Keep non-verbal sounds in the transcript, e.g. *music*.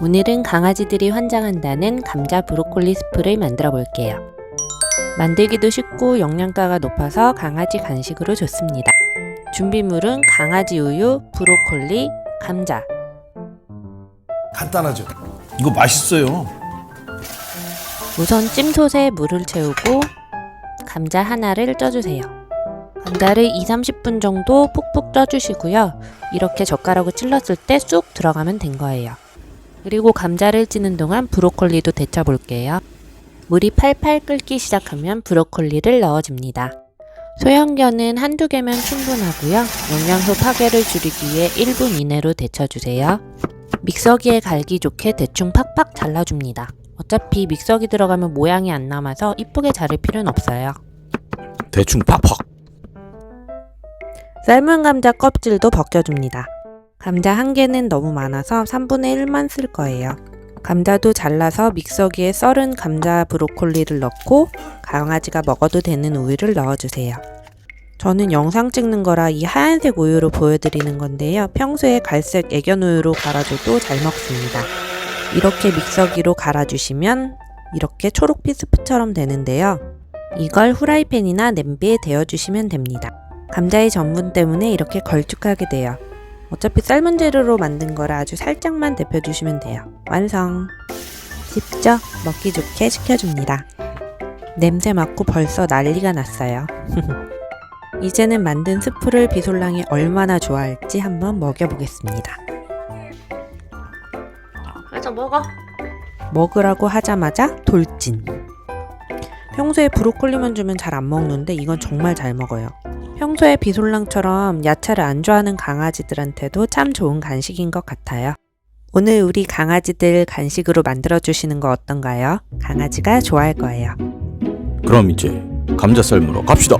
오늘은 강아지들이 환장한다는 감자 브로콜리 스프를 만들어 볼게요. 만들기도 쉽고 영양가가 높아서 강아지 간식으로 좋습니다. 준비물은 강아지 우유, 브로콜리, 감자. 간단하죠. 이거 맛있어요. 우선 찜솥에 물을 채우고 감자 하나를 쪄주세요. 감자를 2, 30분 정도 푹푹 쪄주시고요. 이렇게 젓가락으로 찔렀을 때 쑥 들어가면 된 거예요. 그리고 감자를 찌는 동안 브로콜리도 데쳐 볼게요. 물이 팔팔 끓기 시작하면 브로콜리를 넣어줍니다. 소형견은 한두 개면 충분하고요. 영양 소 파괴를 줄이기 위해 1분 이내로 데쳐주세요. 믹서기에 갈기 좋게 대충 팍팍 잘라줍니다. 어차피 믹서기 들어가면 모양이 안 남아서 이쁘게 자를 필요는 없어요. 대충 팍팍. 삶은 감자 껍질도 벗겨줍니다. 감자 한 개는 너무 많아서 3분의 1만 쓸 거예요. 감자도 잘라서 믹서기에 썰은 감자 브로콜리를 넣고 강아지가 먹어도 되는 우유를 넣어주세요. 저는 영상 찍는 거라 이 하얀색 우유로 보여드리는 건데요. 평소에 갈색 애견 우유로 갈아줘도 잘 먹습니다. 이렇게 믹서기로 갈아주시면 이렇게 초록빛 스프처럼 되는데요. 이걸 후라이팬이나 냄비에 데워주시면 됩니다. 감자의 전분 때문에 이렇게 걸쭉하게 돼요. 어차피 삶은 재료로 만든 거라 아주 살짝만 데펴주시면 돼요. 완성! 쉽죠? 먹기 좋게 식혀줍니다. 냄새 맡고 벌써 난리가 났어요. *laughs* 이제는 만든 스프를 비솔랑이 얼마나 좋아할지 한번 먹여보겠습니다. 그래서 먹어. 먹으라고 하자마자 돌진. 평소에 브로콜리만 주면 잘 안 먹는데 이건 정말 잘 먹어요. 평소에 비솔랑처럼 야채를 안 좋아하는 강아지들한테도 참 좋은 간식인 것 같아요. 오늘 우리 강아지들 간식으로 만들어 주시는 거 어떤가요? 강아지가 좋아할 거예요. 그럼 이제 감자 삶으러 갑시다.